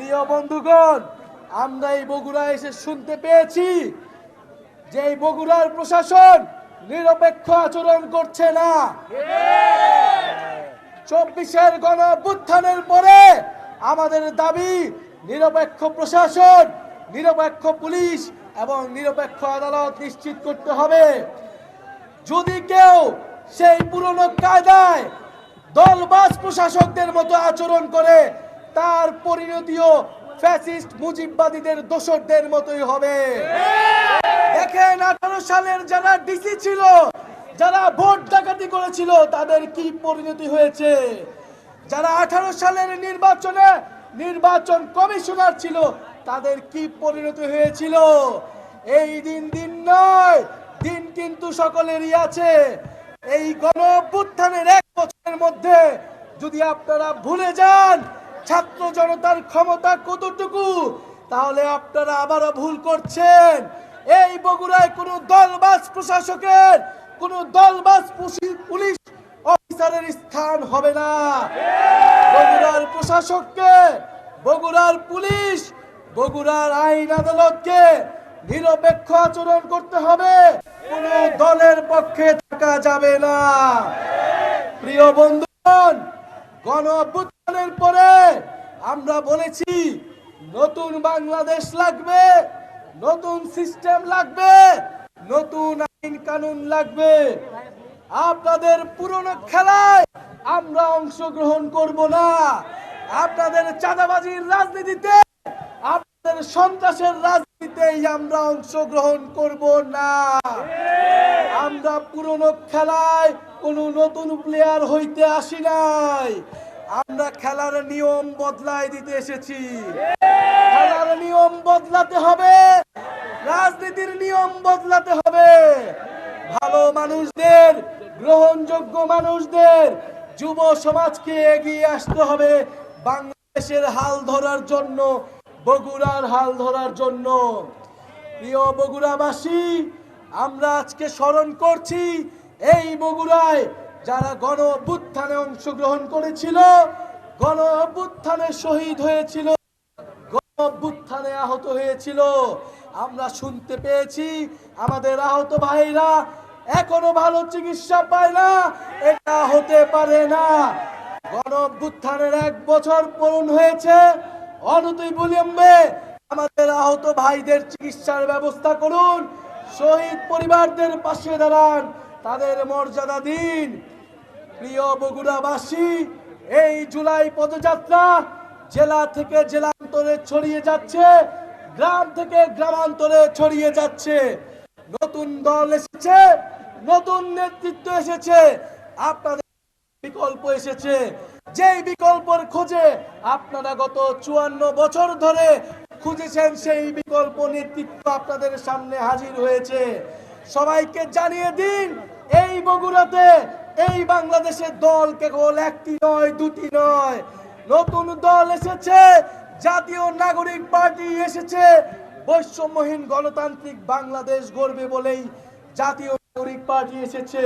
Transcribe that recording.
প্রিয় বন্ধুগণ, আমরা এই বগুড়া এসে শুনতে পেয়েছি যে এই বগুড়ার প্রশাসন নিরপেক্ষ আচরণ করছে না। চব্বিশের গণ পরে আমাদের দাবি নিরপেক্ষ প্রশাসন, নিরপেক্ষ পুলিশ এবং নিরপেক্ষ আদালত নিশ্চিত করতে হবে। যদি কেউ সেই পুরনো কায়দায় দলবাজ প্রশাসকদের মতো আচরণ করে তার পরিণতিও ফ্যাসিস্ট মুজিববাদীদের দোসরদের মতোই হবে। দেখেন, আঠারো সালের যারা ডিসি ছিল, যারা ভোট ডাকাতি করেছিল, তাদের কি পরিণতি হয়েছে? যারা আঠারো সালের নির্বাচনে নির্বাচন কমিশনার ছিল, তাদের কি পরিণতি হয়েছিল? এই দিন দিন নয়, দিন কিন্তু সকলেরই আছে। এই গণ এক বছরের মধ্যে যদি আপনারা ভুলে যান ছাত্র জনতার ক্ষমতা কতটুকু? তাহলে আপনারা আবারও ভুল করছেন। এই বগুড়ায় কোনো দলবাজ প্রশাসকের, কোনো দলবাজ পুলিশ অফিসারের স্থান হবে না। বগুড়ার প্রশাসককে, বগুড়ার পুলিশ, বগুড়ার আইন আদালতকে নিরপেক্ষ আচরণ করতে হবে। কোন দলের পক্ষে থাকা যাবে না। প্রিয় বন্ধুগণ গণ অভ্যুত্থানের পরে আমরা বলেছি, নতুন বাংলাদেশ লাগবে, নতুন সিস্টেম লাগবে, নতুন আইন কানুন লাগবে। আপনাদের পুরনো খেলায় আমরা অংশগ্রহণ করব না। আপনাদের চাঁদাবাজির রাজনীতিতে, আপনাদের সন্ত্রাসের রাজনীতিতেই আমরা অংশগ্রহণ করব না। আমরা পুরনো খেলায় কোনো নতুন প্লেয়ার হইতে আসি নাই। আমরা খেলার নিয়ম বদলায় দিতে এসেছি। খেলার নিয়ম বদলাতে হবে, রাজনীতির নিয়ম বদলাতে হবে। ভালো মানুষদের, গ্রহণযোগ্য মানুষদের, যুব সমাজকে এগিয়ে আসতে হবে বাংলাদেশের হাল ধরার জন্য, বগুড়ার হাল ধরার জন্য। প্রিয় বগুড়াবাসী আমরা আজকে স্মরণ করছি এই বগুড়ায় যারা গণ অভ্যুত্থানে অংশগ্রহণ করেছিল, গণ অভ্যুত্থানে শহীদ হয়েছিল, গণ অভ্যুত্থানে আহত হয়েছিল। আমরা শুনতে পেয়েছি আমাদের আহত ভাইরা এখনও ভালো চিকিৎসা পায় না, এটা হতে পারে না। গণ অভ্যুত্থানের এক বছর পূরণ হয়েছে, অনতি বিলম্বে আমাদের আহত ভাইদের চিকিৎসার ব্যবস্থা করুন। শহীদ পরিবারদের পাশে দাঁড়ান তাদের মর্যাদা দিন। প্রিয় বগুড়াবাসী, এই জুলাই পদযাত্রা জেলা থেকে জেলান্তরে ছড়িয়ে যাচ্ছে, গ্রাম থেকে গ্রামান্তরে ছড়িয়ে যাচ্ছে। নতুন দল এসেছে, নতুন নেতৃত্ব এসেছে, আপনাদের বিকল্প এসেছে। যেই বিকল্পের খোঁজে আপনারা গত চুয়ান্ন বছর ধরে খুঁজেছেন সেই বিকল্প নেতৃত্ব আপনাদের সামনে হাজির হয়েছে। সবাইকে জানিয়ে দিন, এই বগুড়াতে, এই বাংলাদেশের দল কেবল একটি নয়, দুটি নয়। নতুন দল এসেছে, জাতীয় নাগরিক পার্টি এসেছে। বৈষম্যহীন গণতান্ত্রিক বাংলাদেশ গড়বে বলেই জাতীয় নাগরিক পার্টি এসেছে।